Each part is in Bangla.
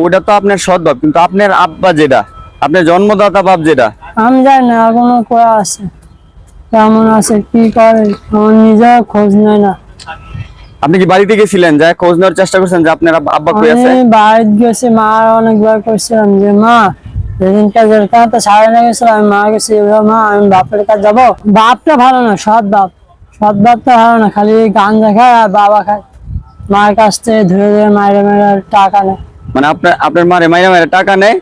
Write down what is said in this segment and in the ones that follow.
ওটা তো আপনার বাপ কিন্তু আপনার আব্বা যেটা আপনার জন্মদাতা বাপ যেটা। আমি জানি না এখনও করে আছে? কেমন আছে কি করে আমার নিজের খোঁজ নেয় না। আপনি কি বাড়িতে গেছিলেন? যা খোঁজ নেওয়ার চেষ্টা করছেন যে আপনার আব্বা- কই আছে? আমি বাড়িতে গেছি মা অনেকবার করছিলাম যে মা যেদিনটা যেরকম তো সাড়ে না গেছিলাম আমি মা গেছি মা আমি বাপের কাছে যাব? বাপটা ভালো না সৎ বাপ। সৎ বাপটা ভালো না খালি গান দেখায় আর বাবা খায়। মার কাছ থেকে ধরে ধরে মায়ের মায়ের টাকা নেয়। মানে আপনার আপনার মারে মাইরা মায়ের টাকা নেয়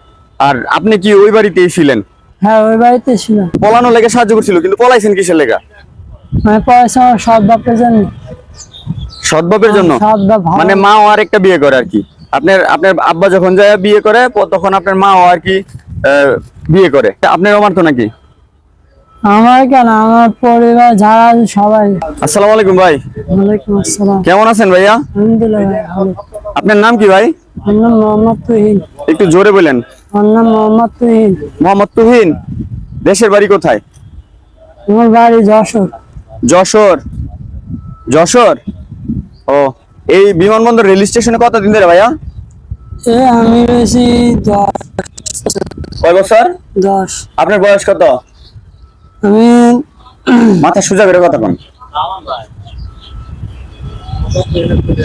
আর আপনি কি ওই বাড়িতেই ছিলেন? হ্যাঁ ওই বাড়িতে ছিল পলানো লেগে সাহায্য করছিল কিন্তু পলাইছেন কিসের লেগা? মানে পয়সা আমার সৎ বাপের জন্য। সৎ বাপের জন্য? ভালো মানে মা ও আর একটা বিয়ে করে আর কি। আপনার আপনার আব্বা যখন যায় বিয়ে করে তখন আপনার মা ও আর কি বিয়ে করে। আপনার আমার তো নাকি? আমার কেন? আমার পরিবার যারা আছে সবাই। আসসালামু আলাইকুম ভাই। ওয়ালাইকুম আসসালাম। কেমন আছেন ভাইয়া? আলহামদুলিল্লাহ আপনার নাম কি ভাই? আমার নাম মোহাম্মদ তুহিন। একটু জোরে বলেন। আমার নাম মোহাম্মদ তুহিন। মোহাম্মদ তুহিন দেশের বাড়ি কোথায়? আমার বাড়ি যশোর। যশোর। যশোর? ও এই বিমানবন্দর রেল স্টেশনে কতদিন ধরে ভাইয়া? এ আমি দশ। কয় বছর? দশ। আপনার বয়স কত? আমি মাথা সোজা করে কথা কোন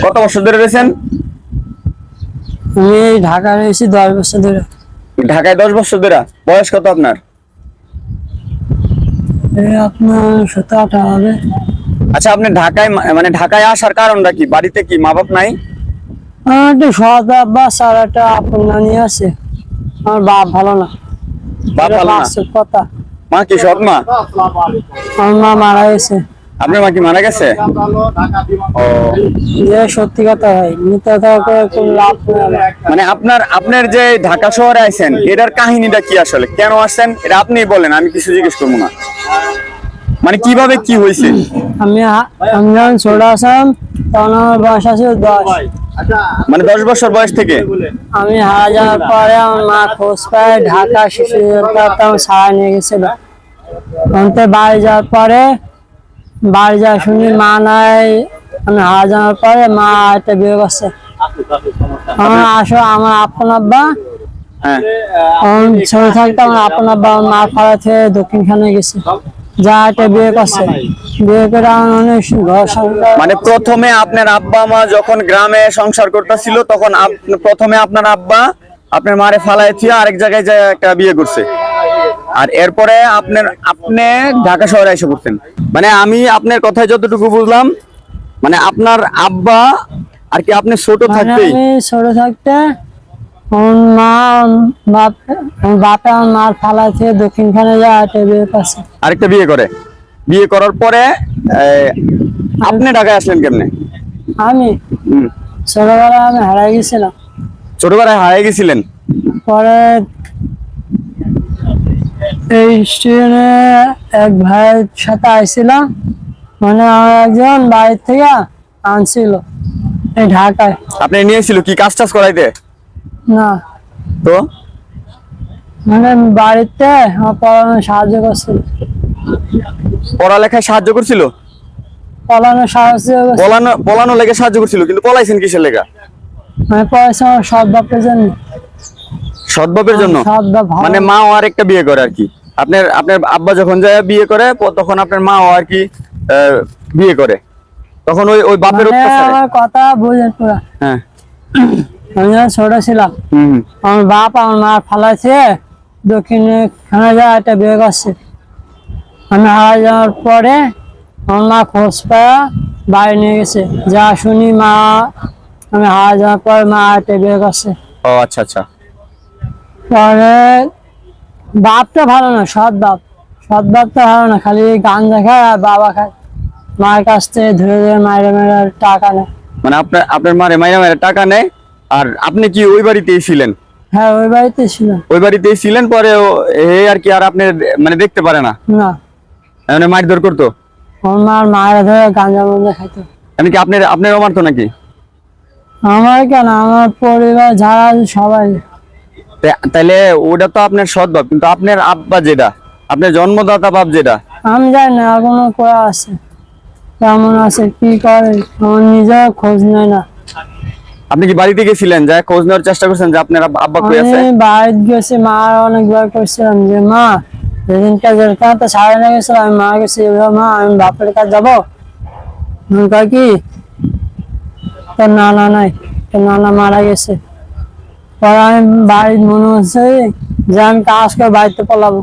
কত বছর ধরে রয়েছেন? আমি ঢাকা রয়েছি দশ বছর ধরে। ঢাকায় দশ বছর ধরে? বয়স কত আপনার? আপনার সতেরো আঠারো হবে। আচ্ছা আপনি ঢাকায় মানে ঢাকায় আসার কারণটা কি? বাড়িতে কি মা বাপ নাই একটা সৎ আব্বাস একটা আপন নানি আছে। আমার বাপ ভালো না। বাপ ভালো না? কথা। মা কি সৎ মা? আমার মা মারা গেছে। আপনার মা কি মারা গেছে? ও। যে সত্যি কথা ভাই মিথ্যা কথা করে কোনো লাভ নেই মানে আপনার আপনার যে ঢাকা শহরে আইছেন এটার কাহিনীটা কি আসলে? কেন আসছেন? এটা আপনি বলেন আমি কিছু জিজ্ঞেস করব না। মানে কীভাবে কি হয়েছে? আমি আমি যখন ছোট আসলাম তখন আমার বয়স আছে দশ। মানে দশ বছর বয়স থেকে? আমি হারা যাওয়ার পরে আমার মা খোঁজ পায় ঢাকা শিশু তখন সারা নিয়ে গেছিল। অন্তে বাড়ি যাওয়ার পরে বাড়ি যা শুনি মা নাই আমি হারা যাওয়ার পরে মা একটা বিয়ে করছে। আমার আসো আমার আপন আব্বা। হ্যাঁ। ছোট থাকতে আমার আপন আব্বা আমার মা থেকে দক্ষিণখানে গেছে। যা একটা বিয়ে করছে। বিয়ে করে আমার অনেক ঘর সংসার। মানে প্রথমে আপনার আব্বা মা যখন গ্রামে সংসার করতেছিল তখন প্রথমে আপনার আব্বা আপনার মারে ফালাই আরেক জায়গায় যায় একটা বিয়ে করছে। আর এরপরে আপনার আপনি ঢাকা শহরে এসে পড়ছেন। মানে আমি আপনার কথায় যতটুকু বুঝলাম মানে আপনার আব্বা আর কি আপনি ছোট মানে থাকতেই ছোট থাকতে আমার মা বাপ আমার বাপে আমার মার ফালা থেকে দক্ষিণখানে যায় একটা বিয়ে আরেকটা বিয়ে করে। বিয়ে করার পরে আপনি ঢাকায় আসলেন কেমনে? আমি। ছোটবেলায় আমি হারাই গেছিলাম। ছোটবেলায় হারিয়ে গেছিলেন? পরে এই স্টেশনে এক ভাইয়ের সাথে আইছিলাম। মানে আমার একজন বাড়ির থেকে আনছিল এই ঢাকায়। আপনি নিয়েছিল কি কাজ টাজ করাইতে? না। তো? মানে বাড়িতে আমার পড়ানো সাহায্য করছিল। পড়ালেখায় সাহায্য করছিল? সাহায্য করছিল। পলানো পলানো লেগে সাহায্য করছিল কিন্তু পলাইছেন কিসের লেগা? মানে পয়সা আমার সৎ বাপের জন্য। সৎ বাপ ভালো মানে মা ও আর একটা বিয়ে করে আর কি? আপনার আপনার আব্বা যখন যায় বিয়ে করে তখন আপনার মা ও আর কি বিয়ে করে। তখন ওই ওই বাপের মানে আমার কথা বুঝেন পুরা। হ্যাঁ। আমি ছোট ছিলাম। আমার বাপ আমার মা ফালাইছে দক্ষিণে খানা যা একটা বিয়ে করছে। আমি হারা যাওয়ার পরে আমার মা খোঁজ পায়া বাড়ি নিয়ে গেছে। যা শুনি মা আমি হারা যাওয়ার পরে মা একটা বিয়ে করছে। ও আচ্ছা আচ্ছা। পরে বাপটা ভালো না সৎ বাপ। সৎ বাপটা ভালো না খালি গান দেখায় আর বাবা খায়। মার কাছ থেকে ধরে ধরে মায়ের মেয়ের টাকা নেয়। মানে আপনার আপনার মারে মাইরা মায়ের টাকা নেয় আর আপনি কি ওই বাড়িতেই ছিলেন? হ্যাঁ ওই বাড়িতে ছিল ওই বাড়িতেই ছিলেন পরে ও হে আর কি আর আপনি মানে দেখতে পারে না? না। মানে মারধর করতো? আমার মায়ের ধরে গাঁজা মজা খাইতো। এমনি কি আপনার আপনারও মারতো নাকি? আমার কেন? আমার পরিবার যারা সবাই। তা- তাইলে ওটা তো আপনার সৎ বাপ কিন্তু আপনার আব্বা যেটা আপনার জন্মদাতা বাপ যেটা। আমি জানি না এখনও করে আছে। কেমন আছে কি করে আমার নিজের খোঁজ নেয় না। আপনি কি বাড়িতে গেছিলেন? যা খোঁজ নেওয়ার চেষ্টা করছেন যে আপনার আব্বা কই আছে? আমি বাইরে গেছি মা অনেকবার করছিলাম যে মা যেদিন কাজের কাছে সাড়ে না গেছিলাম আমি মা গেছি মা আমি বাপের কাছে যাব? কয় কি? তোর নানা নাই তোর নানা মারা গেছে। পরে আমি বাড়ির মনে হচ্ছে যে আমি কাজ করে বাড়িতে পলাবো।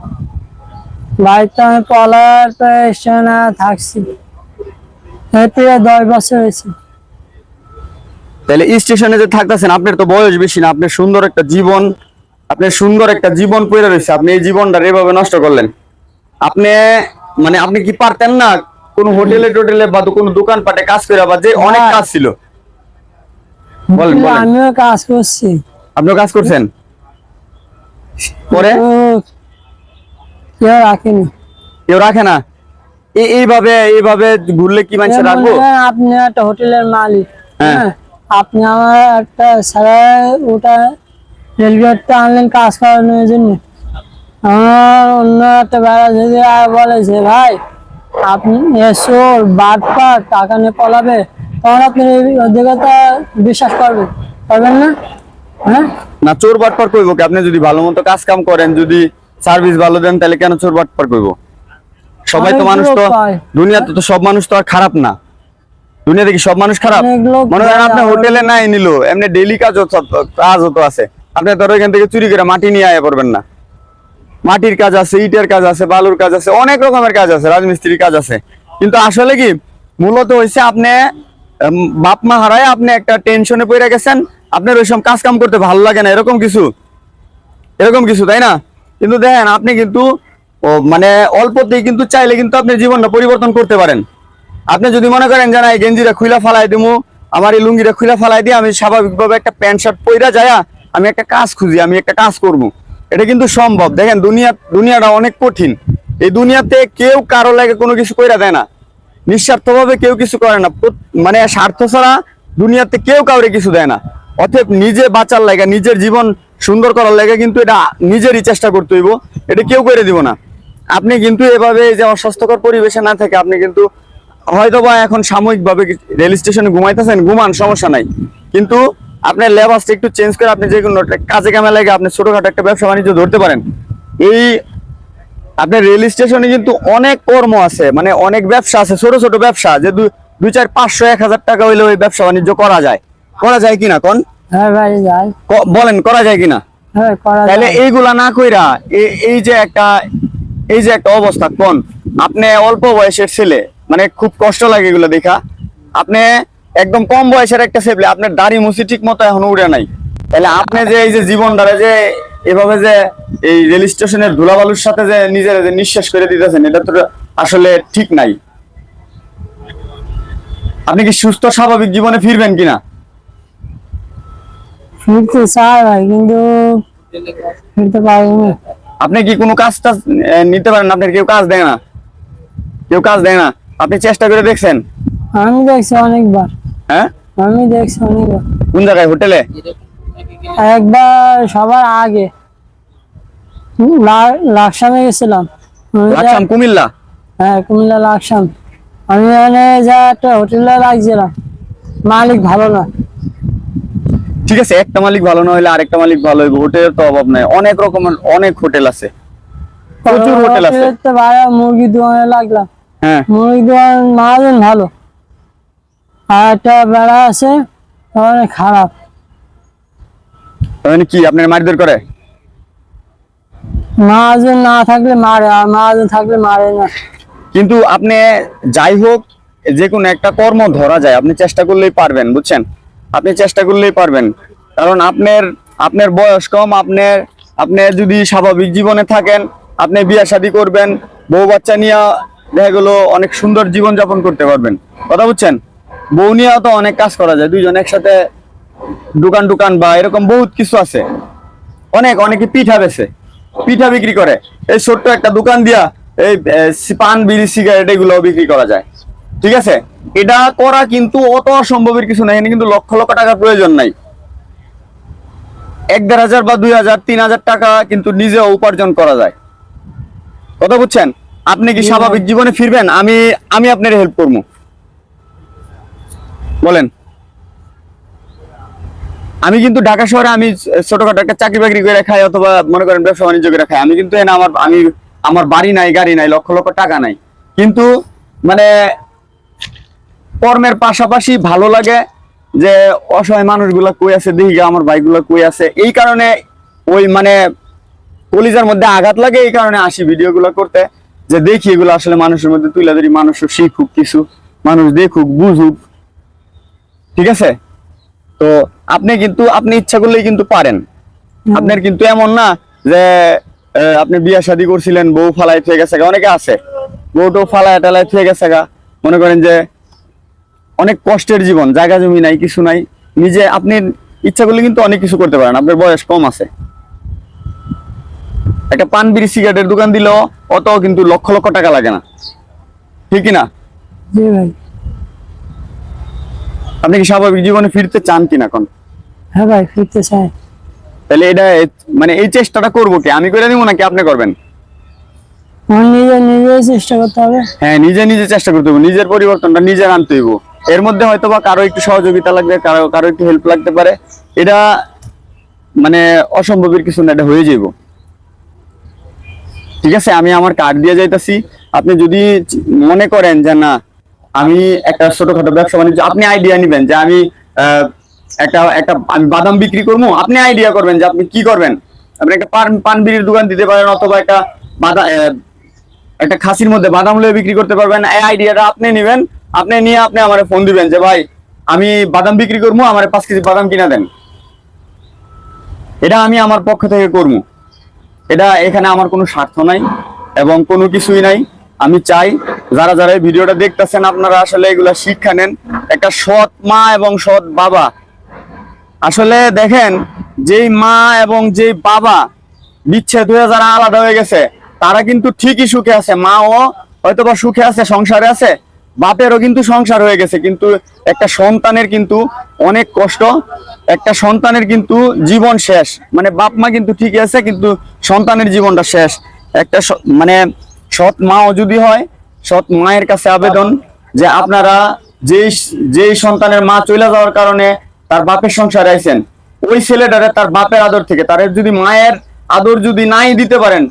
বাড়িতে আমি পলার স্টেশনে থাকছি। এতে দশ বছর হয়েছে। তাহলে স্টেশনে যে থাকতেছেন আপনার তো বয়স বেশি না আপনার সুন্দর একটা জীবন আপনার সুন্দর একটা জীবন পড়ে রয়েছে আপনি এই জীবনটা এভাবে নষ্ট করলেন। আপনি মানে আপনি কি পারতেন না কোন হোটেলে টোটেলে বা কোনো দোকানপাটে কাজ করে বা যে অনেক কাজ ছিল? বলেন। আমিও কাজ করছি। আপনিও কাজ করছেন? পরে? কেউ রাখেনি। কেউ রাখে না? এইভাবে এইভাবে ঘুরলে কি মানুষ রাখব? আপনি একটা হোটেলের মালিক হ্যাঁ। হ্যাঁ? আপনি আমার একটা সারা ওটা রেলগেটটা আনলেন কাজ করানোর জন্য। আমার অন্য একটা বেড়া যদি আর বলে যে ভাই আপনি এসোর বাটপার টাকা নিয়ে পলাবে। তখন আপনি অধিকতা বিশ্বাস করবেন করবেন না? হ্যাঁ? না চোর বাটপার কইবো কি? আপনি যদি ভালো মতো কাজ কাম করেন যদি সার্ভিস ভালো দেন তাহলে কেন চোর বাটপার কইবো? সবাই তো মানুষ তো। দুনিয়াতে তো সব মানুষ তো আর খারাপ না। দুনিয়াতে কি সব মানুষ খারাপ? মনে করেন আপনি হোটেলে নাই নিল এমনি ডেইলি কাজ কাজ হতো আছে। আপনি ধরো এখান থেকে চুরি করে মাটি নিয়ে আয়া পড়বেন না। মাটির কাজ আছে ইটের কাজ আছে বালুর কাজ আছে অনেক রকমের কাজ আছে রাজমিস্ত্রির কাজ আছে। কিন্তু আসলে কি মূলত হয়েছে আপনি বাপ মা হারায় আপনি একটা টেনশনে পড়ে গেছেন আপনার ওইসব কাজ কাম করতে ভালো লাগে না, এরকম কিছু? এরকম কিছু, তাই না? কিন্তু দেখেন, আপনি কিন্তু মানে অল্পতেই কিন্তু চাইলে কিন্তু আপনি জীবনটা পরিবর্তন করতে পারেন। আপনি যদি মনে করেন যে, না, এই গেঞ্জিটা খুলা ফালাই দিমু, আমার এই লুঙ্গিটা খুলা ফালাই দিয়ে আমি স্বাভাবিকভাবে একটা প্যান্ট শার্ট পইরা যায়া আমি একটা কাজ খুঁজি, আমি একটা কাজ করব। এটা কিন্তু সম্ভব। দেখেন, দুনিয়া, দুনিয়াটা অনেক কঠিন। এই দুনিয়াতে কেউ কারও লাগে কোনো কিছু কইরা দেয় না। নিঃস্বার্থভাবে কেউ কিছু করে না। মানে স্বার্থ ছাড়া দুনিয়াতে কেউ কাউরে কিছু দেয় না। অতএব নিজে বাঁচার লাগে, নিজের জীবন সুন্দর করার লাগে, কিন্তু এটা নিজেরই চেষ্টা করতে হইব। এটা কেউ করে দিব না। আপনি কিন্তু এভাবে যে অস্বাস্থ্যকর পরিবেশে না থাকে আপনি কিন্তু হয়তো বা এখন সাময়িকভাবে রেল স্টেশনে ঘুমাইতেছেন, ঘুমান, সমস্যা নাই। কিন্তু আপনার লেবাসটা একটু চেঞ্জ করে আপনি যে কোনো কাজে কামে লাগে আপনি ছোটখাটো একটা ব্যবসা বাণিজ্য ধরতে পারেন। এই আপনার রেল স্টেশনে কিন্তু অনেক কর্ম আছে মানে অনেক ব্যবসা আছে, ছোট ছোট ব্যবসা, যে দুই, চার, পাঁচশো, এক হাজার টাকা হইলে ওই ব্যবসা বাণিজ্য করা যায়। করা যায় কিনা কোন? হ্যাঁ ভাই ক- বলেন করা যায় কিনা? হ্যাঁ করা তাহলে এইগুলা না কইরা এই যে একটা এই যে একটা অবস্থা কোন? আপনি অল্প বয়সের ছেলে মানে খুব কষ্ট লাগে এগুলো দেখা। আপনি একদম কম বয়সের একটা ছেলে আপনার দাড়ি মুছি ঠিক মতো এখনও উড়ে নাই। তাহলে আপনি যে এই যে জীবন দ্বারা যে এভাবে যে এই রেল স্টেশনের ধুলাবালুর সাথে যে নিজের যে নিঃশ্বাস করে দিতেছেন এটা তো আসলে ঠিক নাই। আপনি কি সুস্থ স্বাভাবিক জীবনে ফিরবেন কিনা? ফিরতে চাই ভাই কিন্তু ফিরতে পারব আপনি কি কোনো কাজ টাজ নিতে পারেন আপনার কেউ কাজ দেয় না। কেউ কাজ দেয় না। আপনি চেষ্টা করে দেখছেন? আমি দেখছি অনেকবার। হ্যাঁ? আমি দেখছি অনেকবার। কোন জায়গায়? হোটেলে? একবার সবার আগে। লাকসামে গেছিলাম। লাকসাম কুমিল্লা? হ্যাঁ কুমিল্লা লাকসাম। আমি মানে যা একটা হোটেলে লাগছিলাম মালিক ভালো না। ঠিক আছে একটা মালিক ভালো না হলে আরেকটা মালিক ভালো হইব হোটেলের তো অভাব নাই। অনেক রকমের অনেক হোটেল আছে। প্রচুর হোটেল আছে। হোটেলের বাইরে মুরগি দোকানে লাগলাম। হ্যাঁ। মুরগি দোকান মাহাজন ভালো। আর একটা বেড়া আছে অনেক খারাপ। মানে কি আপনার মারধর করে? মাহাজন না থাকলে মারে আর মাহাজন থাকলে মারে না। কিন্তু আপনি যাই হোক যে কোনো একটা কর্ম ধরা যায় আপনি চেষ্টা করলেই পারবেন বুঝছেন? আপনি চেষ্টা করলেই পারবেন। কারণ আপনার আপনার বয়স কম, আপনার, আপনি যদি স্বাভাবিক জীবনে থাকেন, আপনি বিয়ে শাদী করবেন, বউ বাচ্চা নিয়ে দেখা গেলো অনেক সুন্দর জীবন যাপন করতে পারবেন। কথা বুঝছেন? বউ নিয়েও তো অনেক কাজ করা যায়, দুইজন একসাথে দোকান দোকান বা এরকম বহুত কিছু আছে। অনেক, অনেকে পিঠা বেছে, পিঠা বিক্রি করে। এই ছোট্ট একটা দোকান দিয়া এই পান, বিড়ি, সিগারেট এগুলো বিক্রি করা যায়। ঠিক আছে? এটা করা কিন্তু অত অসম্ভবের কিছু নাই কিন্তু লক্ষ লক্ষ টাকার প্রয়োজন নাই। এক দেড় হাজার বা দুই হাজার তিন হাজার টাকা কিন্তু নিজে উপার্জন করা যায়। কথা বুঝছেন? আপনি কি স্বাভাবিক জীবনে ফিরবেন? আমি আমি আপনার হেল্প করব। বলেন। আমি কিন্তু ঢাকা শহরে আমি ছোটখাটো একটা চাকরি বাকরি করে খাই অথবা মনে করেন ব্যবসা বাণিজ্য করে খাই। আমি কিন্তু এনে আমার আমি আমার বাড়ি নাই গাড়ি নাই লক্ষ লক্ষ টাকা নাই। কিন্তু মানে কর্মের পাশাপাশি ভালো লাগে যে অসহায় মানুষগুলা কই আছে দেখি আমার ভাইগুলা কই আছে। এই কারণে ওই মানে কলিজার মধ্যে আঘাত লাগে এই কারণে আসি ভিডিওগুলো করতে। যে দেখি এগুলো আসলে মানুষের মধ্যে তুলে ধরি মানুষ শিখুক কিছু মানুষ দেখুক বুঝুক। ঠিক আছে? তো আপনি কিন্তু আপনি ইচ্ছা করলেই কিন্তু পারেন। আপনার কিন্তু এমন না যে আপনি বিয়া শাদী করছিলেন বউ ফালাই থেকে গেছে অনেকে আছে। বউটো ফালায় টালায় থেকে গেছে গা। মনে করেন যে অনেক কষ্টের জীবন জায়গা জমি নাই কিছু নাই। নিজে আপনি ইচ্ছা করলে কিন্তু অনেক কিছু করতে পারেন আপনার বয়স কম আছে। একটা পান বিড়ি সিগারেটের দোকান দিলেও অত কিন্তু লক্ষ লক্ষ টাকা লাগে না। ঠিক কি না আপনি কি স্বাভাবিক জীবনে ফিরতে চান কিনা এখন? হ্যাঁ ভাই ফিরতে চাই। তাহলে এটা মানে এই চেষ্টাটা করব কি? আমি করে দিব নাকি আপনি করবেন? আমার নিজে চেষ্টা করতে হবে। হ্যাঁ নিজে নিজে চেষ্টা করতে হবে। নিজের পরিবর্তনটা নিজে আনতে হইব। এর মধ্যে হয়তো বা কারও একটু সহযোগিতা লাগবে কারও কারও একটু হেল্প লাগতে পারে। এটা মানে অসম্ভবের কিছু না এটা হয়ে যাইব। ঠিক আছে? আমি আমার কার্ড দিয়ে যাইতাছি। আপনি যদি মনে করেন যে না আমি একটা ছোটখাটো ব্যবসা বাণিজ্য আপনি আইডিয়া নিবেন যে আমি একটা একটা আমি বাদাম বিক্রি করব। আপনি আইডিয়া করবেন যে আপনি কি করবেন? আপনি একটা পান পান বিড়ির দোকান দিতে পারেন অথবা একটা বাদা আহ, একটা খাসির মধ্যে বাদাম লয়ে বিক্রি করতে পারবেন। এই আইডিয়াটা আপনি নেবেন। আপনি নিয়ে আপনি আমার ফোন দিবেন যে, ভাই, আমি বাদাম বিক্রি করব, আমার পাঁচ কেজি বাদাম কিনা দেন। এটা আমি আমার পক্ষ থেকে করব। এটা এখানে আমার কোনো স্বার্থ নাই এবং কোনো কিছুই নাই। আমি চাই যারা যারা এই ভিডিওটা দেখতেছেন, আপনারা আসলে এগুলা শিক্ষা নেন। একটা সৎ মা এবং সৎ বাবা। আসলে দেখেন, যেই মা এবং যেই বাবা বিচ্ছেদ হয়ে যারা আলাদা হয়ে গেছে, তারা কিন্তু ঠিকই সুখে আছে। মাও হয়তো বা সুখে আছে, সংসারে আছে বাপেরও কিন্তু সংসার হয়ে গেছে, কিন্তু একটা সন্তানের কিন্তু অনেক কষ্ট, একটা সন্তানের কিন্তু জীবন শেষ। মানে বাপ মা কিন্তু ঠিকই আছে, কিন্তু সন্তানের জীবনটা শেষ। একটা মানে সৎ মাও যদি হয়, সৎ মায়ের কাছে আবেদন যে আপনারা যেই যেই সন্তানের মা চলে যাওয়ার কারণে তার বাপের সংসারে আইছেন, ওই ছেলেটারে তার বাপের আদর থেকে, তার যদি মায়ের আদর যদি নাই দিতে পারেন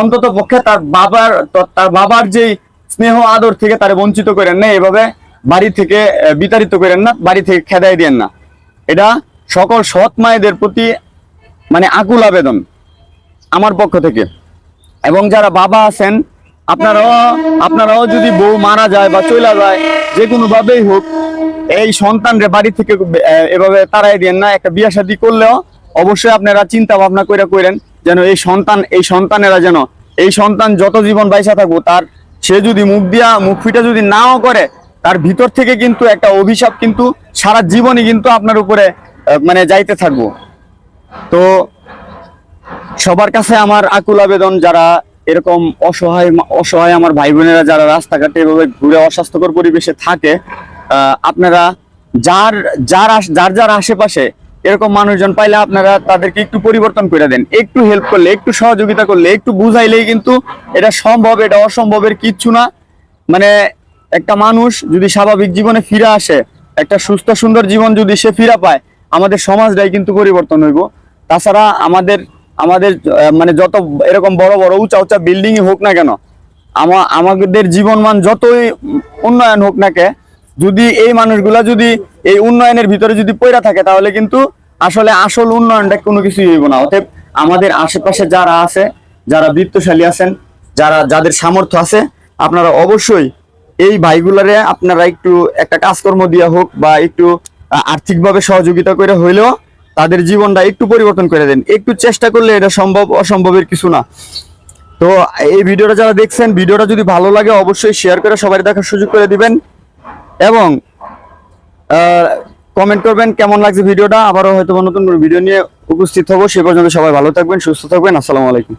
অন্তত পক্ষে তার বাবার তার বাবার যেই স্নেহ, আদর থেকে তারে বঞ্চিত করেন না, এভাবে বাড়ি থেকে বিতাড়িত করেন না, বাড়ি থেকে খেদাই দেন না। এটা সকল সৎ মায়েদের প্রতি মানে আকুল আবেদন আমার পক্ষ থেকে। এবং যারা বাবা আছেন, আপনারাও আপনারাও যদি বউ মারা যায় বা চলে যায়, যে কোনো ভাবেই হোক, এই সন্তানরে বাড়ি থেকে এভাবে তাড়াই দেন না, একটা বিয়ে শাদী করলেও অবশ্যই আপনারা চিন্তা ভাবনা করে করেন যেন এই সন্তান, এই সন্তানেরা যেন, এই সন্তান যত জীবন বাইসা থাকব তার সে যদি মুখ দিয়া মুখ ফিটা যদি নাও করে, তার ভিতর থেকে কিন্তু একটা অভিশাপ কিন্তু সারা জীবনই কিন্তু আপনার উপরে মানে যাইতে থাকব। তো সবার কাছে আমার আকুল আবেদন, যারা এরকম অসহায় অসহায় আমার ভাই বোনেরা যারা রাস্তাঘাটে এভাবে ঘুরে অস্বাস্থ্যকর পরিবেশে থাকে আপনারা যার যার যার যার আশেপাশে এরকম মানুষজন পাইলে আপনারা তাদেরকে একটু পরিবর্তন করে দেন, একটু হেল্প করলে, একটু সহযোগিতা করলে, একটু বুঝাইলেই কিন্তু এটা সম্ভব, এটা অসম্ভবের কিচ্ছু না। মানে একটা মানুষ যদি স্বাভাবিক জীবনে ফিরে আসে, একটা সুস্থ সুন্দর জীবন যদি সে ফিরে পায়, আমাদের সমাজটাই কিন্তু পরিবর্তন হইব। তাছাড়া আমাদের আমাদের মানে যত এরকম বড় বড় উঁচা উঁচা বিল্ডিং হোক না কেন, আমা- আমাদের জীবনমান যতই উন্নয়ন হোক না কে যদি এই মানুষগুলা যদি এই উন্নয়নের ভিতরে যদি পড়া থাকে, তাহলে কিন্তু আসলে আসল উন্নয়নটা কোনো কিছুই হইব না। অতএব আমাদের আশেপাশে যারা আছে, যারা বৃত্তশালী আছেন, যারা, যাদের সামর্থ্য আছে, আপনারা অবশ্যই এই ভাইগুলারে আপনারা একটু একটা কাজকর্ম দিয়া হোক বা একটু আর্থিকভাবে সহযোগিতা করে হইলেও তাদের জীবনটা একটু পরিবর্তন করে দেন। একটু চেষ্টা করলে এটা সম্ভব, অসম্ভবের কিছু না। তো এই ভিডিওটা যারা দেখছেন, ভিডিওটা যদি ভালো লাগে অবশ্যই শেয়ার করে সবাই দেখার সুযোগ করে দিবেন। এবং কমেন্ট করবেন কেমন লাগছে ভিডিওটা। আবারও হয়তো নতুন ভিডিও নিয়ে উপস্থিত হব। সে পর্যন্ত সবাই ভালো থাকবেন, সুস্থ থাকবেন। আসসালামু আলাইকুম।